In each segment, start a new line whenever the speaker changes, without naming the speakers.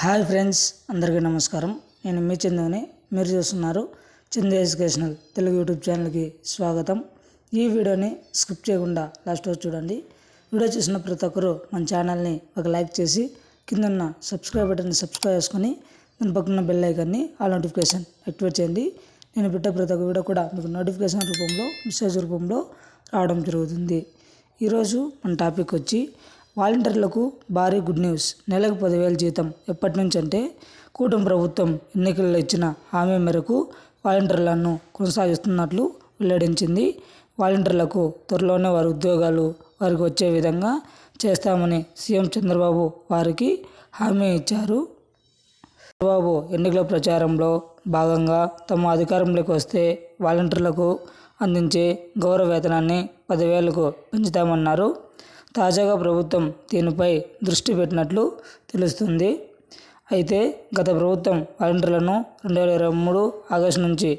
hi friends అందరికీ నమస్కారం నేను మీ చందుని మీరు చూస్తున్నారు చందు ఎడ్యుకేషనల్ తెలుగు యూట్యూబ్ ఛానల్కి స్వాగతం ఈ వీడియోని స్కిప్ చేయకుండా లాస్ట్ వరకు చూడండి వీడియో చూసిన ప్రతి ఒక్కరూ మన ఛానల్ని ఒక లైక్ చేసి కిందన్న సబ్స్క్రైబ్ బటన్ని సబ్స్క్రైబ్ చేసుకొని దాని పక్కన బెల్ ఐకాన్ని ఆల్ నోటిఫికేషన్ యాక్టివేట్ చేయండి నేను పెట్టే ప్రతి ఒక్క వీడియో కూడా మీకు నోటిఫికేషన్ రూపంలో మెసేజ్ రూపంలో రావడం జరుగుతుంది ఈరోజు మన టాపిక్ వచ్చి వాలంటీర్లకు భారీ గుడ్ న్యూస్ నెలకు పదివేల జీతం ఎప్పటి నుంచి అంటే కూటమి ప్రభుత్వం ఎన్నికల్లో ఇచ్చిన హామీ మేరకు వాలంటీర్లను కొనసాగిస్తున్నట్లు వెల్లడించింది వాలంటీర్లకు త్వరలోనే వారి ఉద్యోగాలు వారికి వచ్చే విధంగా చేస్తామని సీఎం చంద్రబాబు వారికి హామీ ఇచ్చారు చంద్రబాబు ఎన్నికల ప్రచారంలో భాగంగా తమ అధికారంలోకి వస్తే వాలంటీర్లకు అందించే గౌరవ వేతనాన్ని పదివేలకు పెంచుతామన్నారు తాజాగా ప్రభుత్వం దీనిపై దృష్టి పెట్టినట్లు తెలుస్తుంది అయితే గత ప్రభుత్వం వాలంటీర్లను రెండు వేల ఇరవై మూడు ఆగస్టు నుంచి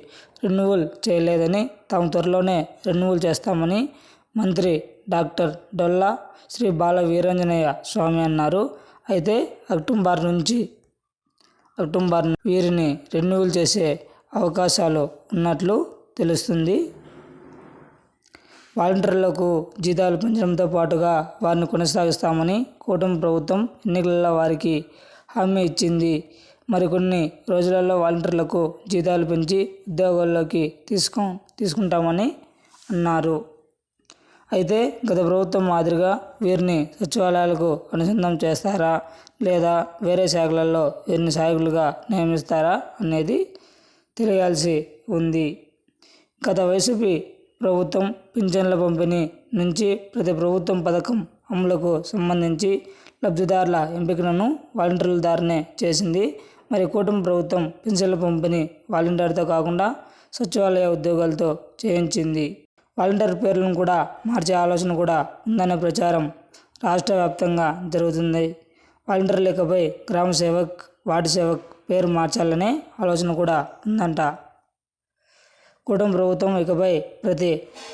రెన్యువల్ చేయలేదని తాము త్వరలోనే రెన్యువల్ చేస్తామని మంత్రి డాక్టర్ డొల్లా శ్రీ బాల వీరాంజనేయ స్వామి అన్నారు అయితే అక్టోబర్ నుంచి అక్టోబర్ వీరిని రెన్యువల్ చేసే అవకాశాలు ఉన్నట్లు తెలుస్తుంది వాలంటీర్లకు జీతాలు పెంచడంతో పాటుగా వారిని కొనసాగిస్తామని కూటమి ప్రభుత్వం ఎన్నికలలో వారికి హామీ ఇచ్చింది మరికొన్ని రోజులలో వాలంటీర్లకు జీతాలు పెంచి ఉద్యోగాల్లోకి తీసుకు తీసుకుంటామని అన్నారు అయితే గత ప్రభుత్వం మాదిరిగా వీరిని సచివాలయాలకు అనుసంధానం చేస్తారా లేదా వేరే శాఖలలో వీరిని సాయకులుగా నియమిస్తారా అనేది తెలియాల్సి ఉంది గత వైసీపీ ప్రభుత్వం పింఛన్ల పంపిణీ నుంచి ప్రతి ప్రభుత్వం పథకం అమలుకు సంబంధించి లబ్ధిదారుల ఎంపికలను వాలంటీర్ల ద్వారానే చేసింది మరి కూటమి ప్రభుత్వం పింఛన్ల పంపిణీ వాలంటీర్తో కాకుండా సచివాలయ ఉద్యోగాలతో చేయించింది వాలంటీర్ పేర్లను కూడా మార్చే ఆలోచన కూడా ఉందనే ప్రచారం రాష్ట్ర వ్యాప్తంగా జరుగుతుంది వాలంటీర్ లేకపై గ్రామ సేవక్ వార్డు సేవక్ పేరు మార్చాలనే ఆలోచన కూడా ఉందంట కూటమి ప్రభుత్వం ఇకపై ప్రతి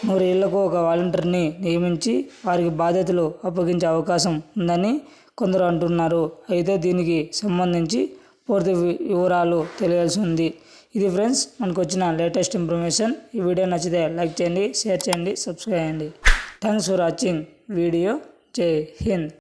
నూరేళ్లకు ఒక వాలంటీర్ని నియమించి వారికి బాధ్యతలు అప్పగించే అవకాశం ఉందని కొందరు అంటున్నారు అయితే దీనికి సంబంధించి పూర్తి వివరాలు తెలియాల్సి ఉంది ఇది ఫ్రెండ్స్ మనకు వచ్చిన లేటెస్ట్ ఇన్ఫర్మేషన్ ఈ వీడియో నచ్చితే లైక్ చేయండి షేర్ చేయండి సబ్స్క్రైబ్ చేయండి thanks for watching video Jai Hind